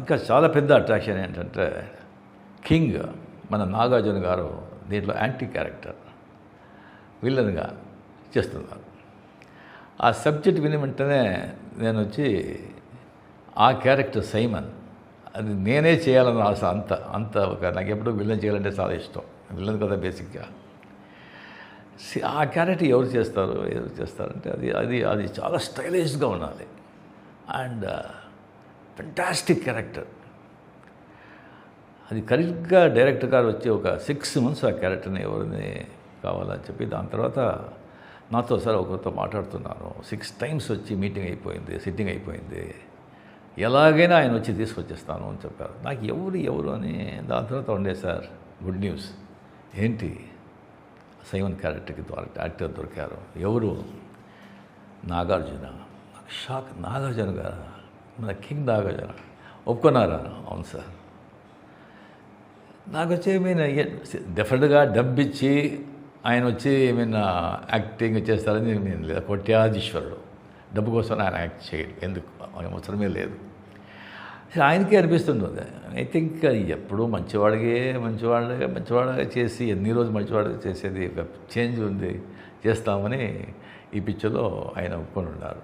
ఇంకా చాలా పెద్ద అట్రాక్షన్ ఏంటంటే కింగ్ మన నాగార్జున గారు దీంట్లో యాంటీ క్యారెక్టర్ విలన్గా చేస్తున్నారు. ఆ సబ్జెక్ట్ విని వెంటనే నేను వచ్చి ఆ క్యారెక్టర్ సైమన్ అది నేనే చేయాలని ఆశ అంత అంత ఒక నాకు ఎప్పుడు విలన్ చేయాలంటే చాలా ఇష్టం. విలన్ కదా బేసిక్గా ఆ క్యారెక్టర్ ఎవరు చేస్తారు ఎవరు చేస్తారంటే అది అది అది చాలా స్టైలిష్గా ఉండాలి. అండ్ ఫెంటాస్టిక్ క్యారెక్టర్ అది కరెక్ట్గా డైరెక్టర్ గారు వచ్చి ఒక సిక్స్ మంత్స్ ఆ క్యారెక్టర్ని ఎవరిని కావాలని చెప్పి దాని తర్వాత నాతో సార్ ఒకరితో మాట్లాడుతున్నాను సిక్స్ టైమ్స్ వచ్చి మీటింగ్ అయిపోయింది సిట్టింగ్ అయిపోయింది. ఎలాగైనా ఆయన వచ్చి తీసుకొచ్చేస్తాను అని చెప్పారు. నాకు ఎవరు ఎవరు అని దాని తర్వాత ఉండే సార్ గుడ్ న్యూస్ ఏంటి? సైవన్ క్యారెక్టర్కి ద్వారా యాక్టర్ దొరికారు. ఎవరు? నాగార్జున. షాక్ నాగార్జున గారు. మన కింగ్ నాగార్జున ఒప్పుకున్నారా? అవును సార్. నాకు వచ్చి మీన్ డెఫినెట్గా డబ్బు ఇచ్చి ఆయన వచ్చి ఏమైనా యాక్టింగ్ చేస్తారని నేను లేదా కొట్యాధీశ్వరుడు. డబ్బు కోసం ఆయన యాక్ట్ చేయడు. ఎందుకు? అవసరమే లేదు. ఆయనకే అనిపిస్తుంటుంది ఐ థింక్ ఎప్పుడు మంచివాడిగే మంచివాడిగా మంచివాడిగా చేసి ఎన్ని రోజులు మంచివాడిగా చేసేది చేంజ్ ఉంది చేస్తామని ఈ పిక్చర్లో ఆయన ఒప్పుకొని ఉన్నారు.